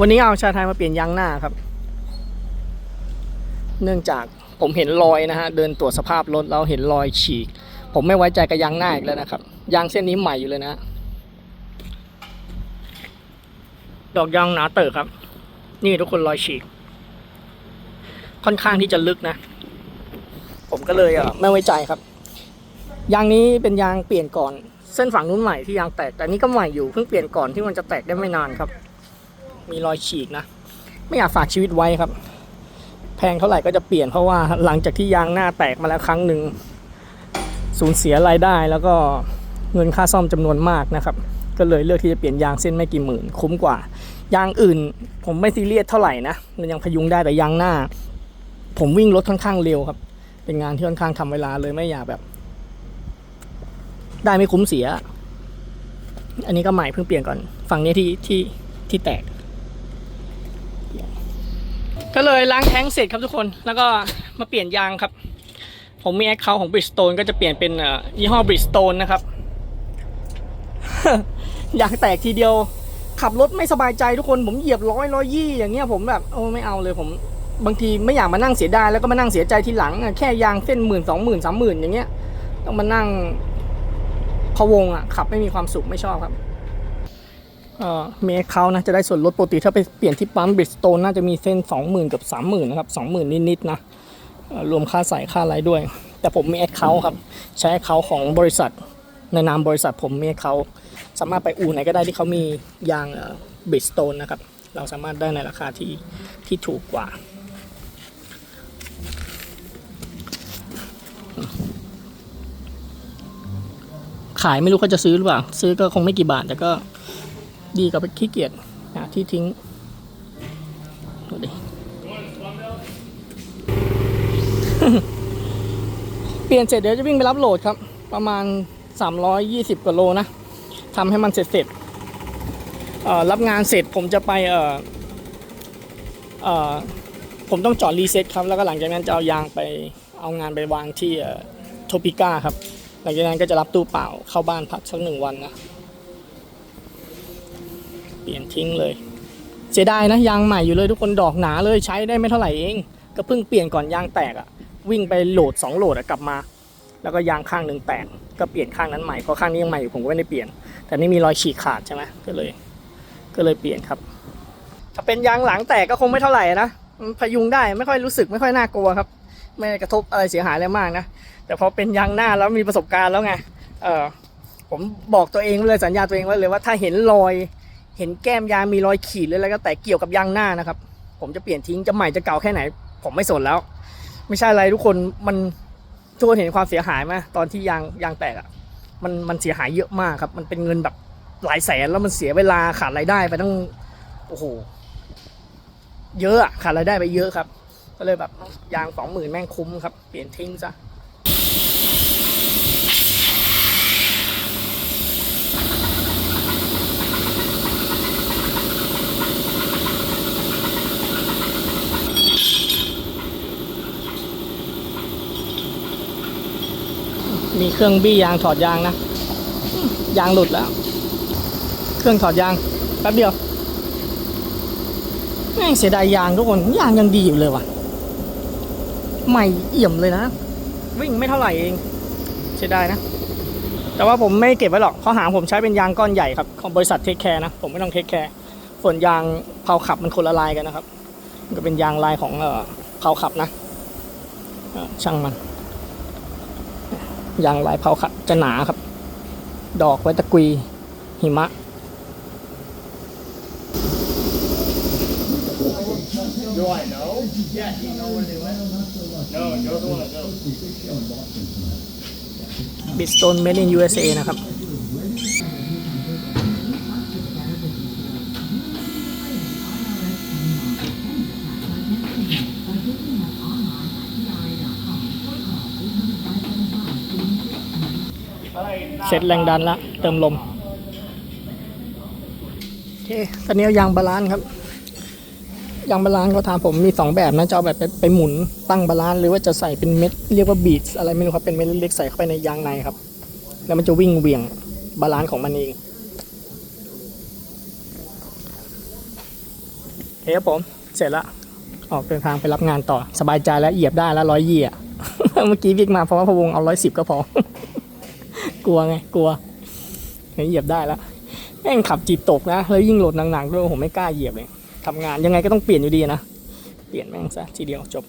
วันนี้เอาชาไทยมาเปลี่ยนยางหน้าครับ เนื่องจากผมเห็นรอยนะฮะเดินตรวจสภาพรถแล้วเห็นรอยฉีก ผมไม่ไว้ใจกับยางหน้าอีกแล้วนะครับยางเส้นนี้ใหม่อยู่เลยนะดอกยางหนาเตอะครับ นี่ทุกคนรอยฉีก ค่อนข้างที่จะลึกนะ ผมก็เลยอ่อไม่ไว้ใจครับยางนี้เป็นยางเปลี่ยนก่อน เส้นฝั่งนู้นใหม่ที่ยางแตกแต่นี่ก็ใหม่อยู่เพิ่งเปลี่ยนก่อนที่มันจะแตกได้ไม่นานครับ มีรอยฉีกนะ ไม่อยากฝากชีวิตไว้ครับ แพงเท่าไหร่ก็จะเปลี่ยนเพราะว่าหลังจากที่ยางหน้าแตกมาแล้วครั้งหนึ่งสูญเสียรายได้แล้วก็เงินค่าซ่อมจำนวนมากนะครับ ก็เลยเลือกที่จะเปลี่ยนยางเส้นไม่กี่หมื่น คุ้มกว่า ยางอื่น ผมไม่ซีเรียสเท่าไหร่นะมันยังพยุงได้แต่ยางหน้า ผมวิ่งรถค่อนข้างเร็วครับ เป็นงานที่ค่อนข้างทำเวลาเลยไม่อยากแบบ ได้ไม่คุ้มเสีย อันนี้ก็ใหม่เพิ่งเปลี่ยนก่อน ฝั่งนี้ที่ที่ที่แตก ก็เลยล้างแท้งเสร็จครับทุกคน แล้วก็มาเปลี่ยนยางครับ ผมมีแอคเคาท์ของ Bridgestone ก็จะเปลี่ยนเป็นยี่ห้อ Bridgestone นะครับ ยางแตกทีเดียว ขับรถไม่สบายใจทุกคน ผมเหยียบร้อยร้อยยี่อย่างเงี้ยผมแบบโอ้ไม่เอาเลยผมบางทีไม่อยากมานั่งเสียดายแล้วก็มานั่งเสียใจทีหลัง แค่ยางเส้นหมื่นสองหมื่นสามหมื่นอย่างเงี้ยต้องมานั่งพะวงอะขับไม่มีความสุขไม่ชอบครับ เอ่อเมคเขานะจะได้ส่วนลดปกติถ้าไปเปลี่ยนที่ปั๊มบริสโตนน่าจะมีเส้น 20,000 กับ 30,000 นะครับ 20,000 นิดๆนะรวมค่าใส่ค่าอะไรด้วย แต่ผมมีแอคเคาท์ครับ ใช้แอคเคาท์ของบริษัท ในนามบริษัทผมมีแอคเคาท์สามารถไปอู่ไหนก็ได้ที่เขามียางบริสโตนนะครับ เราสามารถได้ในราคาที่ที่ถูกกว่าขายไม่รู้เขาจะซื้อหรือเปล่า ซื้อก็คงไม่กี่บาทแต่ก็ ดีกว่าไปขี้เกียจที่ทิ้งดูดิเปลี่ยนเสร็จเดี๋ยวจะวิ่งไปรับโหลดครับ ประมาณ 320กว่าโลนะทำให้มันเสร็จเสร็จเอ่อรับงานเสร็จผมจะไปเอ่อเออผมต้องจอดรีเซ็ตครับ แล้วก็หลังจากนั้นจะเอายางไปเอางานไปวางที่โทปิก้าครับ หลังจากนั้นก็จะรับตู้เปล่าเข้าบ้านพักสักหนึ่งวันนะ เปลี่ยนทิ้งเลย เสียดายนะยางใหม่อยู่เลยทุกคนดอกหนาเลยใช้ได้ไม่เท่าไหร่เอง ก็เพิ่งเปลี่ยนก่อนยางแตกอะ่ะวิ่งไปโหลด 2 โหลดอะกลับมา แล้วก็ยางข้างหนึ่งแตกก็เปลี่ยนข้างนั้นใหม่เพราะข้างนี้ยังใหม่อยู่ผมก็ไม่ได้เปลี่ยน แต่นี่มีรอยฉีกขาดใช่ไหมก็เลย ก็เลยเปลี่ยนครับ ถ้าเป็นยางหลังแตกก็คงไม่เท่าไหร่นะพยุงได้ไม่ค่อยรู้สึกไม่ค่อยน่ากลัวครับ ไม่กระทบอะไรเสียหายอะไรมากนะแต่พอเป็นยางหน้าแล้วมีประสบการณ์แล้วไงเออผมบอกตัวเองเลยสัญญาตัวเองไว้เลยว่าถ้าเห็นรอย เห็นแก้มยางมีรอยขีดหรืออะไรก็แต่เกี่ยวกับยางหน้านะครับ ผมจะเปลี่ยนทิ้งจะใหม่จะเก่าแค่ไหน ผมไม่สนแล้ว ไม่ใช่อะไรทุกคนมันทุกคนเห็นความเสียหายไหมตอนที่ยางยางแตกอะ่ะมันมันเสียหายเยอะมากครับ มันเป็นเงินแบบหลายแสนแล้วมันเสียเวลาขาดรายได้ไปตั้งโอ้โหเยอะขาดรายได้ไปเยอะครับ ก็เลยแบบยางสองหมื่นแม่งคุ้มครับ เปลี่ยนทิ้งซะ มีเครื่องบี้ยางถอดยางนะ ยางหลุดแล้ว เครื่องถอดยางแป๊บเดียวแม่งเสียดายยางทุกคน ยางยังดีอยู่เลยว่ะ ใหม่เอี่ยมเลยนะ วิ่งไม่เท่าไหร่เอง เสียดายนะ แต่ว่าผมไม่เก็บไว้หรอกเพราะหางผมใช้เป็นยางก้อนใหญ่ครับของบริษัทเทคแคร์นะ ผมไม่ต้องเทคแคร์ส่วนยางเผาขับมันคนละลายกันนะครับ ก็เป็นยางลายของเผาขับนะช่างมัน ยางลายเผาขัดจะหนาครับ ดอกไว้ตะกุยหิมะ Do I know? Yeah, do you know where they went? No, Joe doesn't want to go. บิสโตนเมด in USA นะครับ เสร็จแรงดันละเติมลมโอเคตอนนี้เอายางบาลานซ์ครับยางบาลานซ์เขาถามผมมีสองแบบนะจะเอาแบบไปไปหมุนตั้งบาลานซ์หรือว่าจะใส่เป็นเม็ดเรียกว่าบีดอะไรไม่รู้ครับเป็นเม็ดเล็กๆใส่เข้าไปในยางในครับ แล้วมันจะวิ่งเหวี่ยงบาลานซ์ของมันเองเฮ้ยผมเสร็จละออกเดินทางไปรับงานต่อสบายใจแล้วเหยียบได้แล้วร้อยยี่อะเมื่อกี้วิกมาเพราะว่าพะวงเอาร้อยสิบก็พอ กลัวไงกลัวเหยียบได้แล้วแม่งขับจิตตกนะแล้วยิ่งโหลดหนักๆด้วยผมไม่กล้าเหยียบเลยทำงานยังไงก็ต้องเปลี่ยนอยู่ดีนะเปลี่ยนแม่งซะทีเดียวจบ